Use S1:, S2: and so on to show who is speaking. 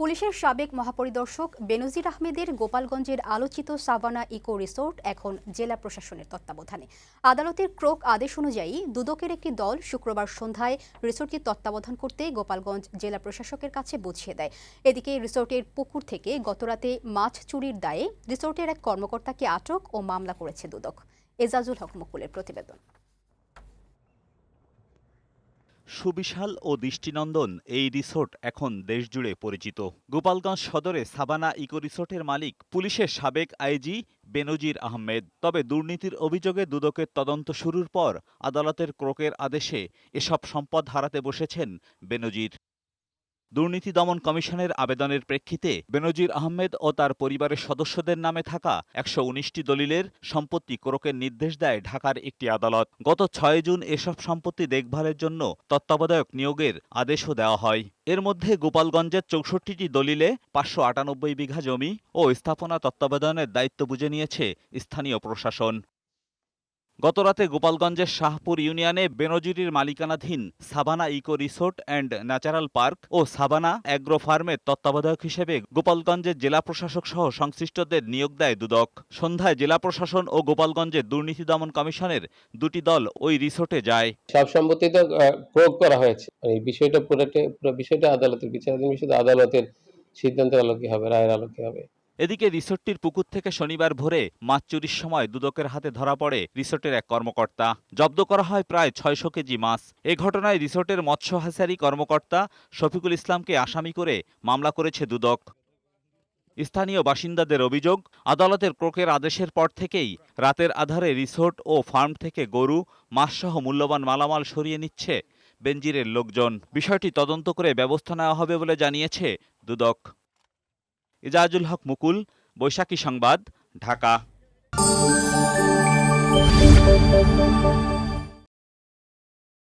S1: পুলিশের সাবেক মহাপরিদর্শক বেনজির আহমেদের গোপালগঞ্জের আলোচিত সাভানা ইকো রিসোর্ট এখন জেলা প্রশাসনের তত্ত্বাবধানে। আদালতের ক্রোক আদেশ অনুযায়ী দুদকের একটি দল শুক্রবার সন্ধ্যায় রিসোর্টটি তত্ত্বাবধান করতে গোপালগঞ্জ জেলা প্রশাসকের কাছে বুঝিয়ে দেয়। এদিকে রিসোর্টের পুকুর থেকে গতরাতে মাছ চুরির দায়ে রিসোর্টের এক কর্মকর্তাকে আটক ও মামলা করেছে দুদক। এজাজুল হক মুকুলের প্রতিবেদন।
S2: সুবিশাল ও দৃষ্টিনন্দন এই রিসোর্ট এখন দেশজুড়ে পরিচিত। গোপালগঞ্জ সদরে সাবানা ইকো রিসোর্টের মালিক পুলিশের সাবেক আইজি বেনজির আহমেদ। তবে দুর্নীতির অভিযোগে দুদকের তদন্ত শুরুর পর আদালতের ক্রোকের আদেশে এসব সম্পদ হারাতে বসেছেন বেনজির। দুর্নীতি দমন কমিশনের আবেদনের প্রেক্ষিতে বেনজির আহমেদ ও তার পরিবারের সদস্যদের নামে থাকা একশো উনিশটি দলিলের সম্পত্তি ক্রোকের নির্দেশ দেয় ঢাকার একটি আদালত। গত ছয় জুন এসব সম্পত্তি দেখভালের জন্য তত্ত্বাবধায়ক নিয়োগের আদেশও দেওয়া হয়। এর মধ্যে গোপালগঞ্জের চৌষট্টিটি দলিলে পাঁচশো আটানব্বই বিঘা জমি ও স্থাপনা তত্ত্বাবধানের দায়িত্ব বুঝে নিয়েছে স্থানীয় প্রশাসন। গতরাতে গোপালগঞ্জের শাহপুর ইউনিয়নে বেনজিরির মালিকানাধীন Sabana eco resort and natural park O Sabana agro ফার্মের তত্ত্বাবধায়ক হিসেবে গোপালগঞ্জের জেলা প্রশাসক সহ সংশ্লিষ্টদের নিয়োগ দেয় দুদক। সন্ধ্যায় জেলা প্রশাসন ও গোপালগঞ্জের দুর্নীতি দমন কমিশনের দুটি দল ওই রিসোর্টে যায়।
S3: সব সম্পত্তি তো প্রয়োগ করা হয়েছে। এই বিষয়টা পুরো বিষয়টা আদালতের বিচারাধীন বিষয় আদালতের সিদ্ধান্তের আলোকে হবে, রায়ের আলোকে হবে।
S2: এদিকে রিসোর্টটির পুকুর থেকে শনিবার ভোরে মাছ চুরির সময় দুদকের হাতে ধরা পড়ে রিসোর্টের এক কর্মকর্তা। জব্দ করা হয় প্রায় ছয়শো কেজি মাছ। এ ঘটনায় রিসোর্টের মৎস্য হাসারি কর্মকর্তা শফিকুল ইসলামকে আসামি করে মামলা করেছে দুদক। স্থানীয় বাসিন্দাদের অভিযোগ, আদালতের ক্রোকের আদেশের পর থেকেই রাতের আধারে রিসোর্ট ও ফার্ম থেকে গরু, মাছসহ মূল্যবান মালামাল সরিয়ে নিচ্ছে বেঞ্জিরের লোকজন। বিষয়টি তদন্ত করে ব্যবস্থা নেওয়া হবে বলে জানিয়েছে দুদক। ইজাজুল হক মুকুল বৈশাখী সংবাদ ঢাকা।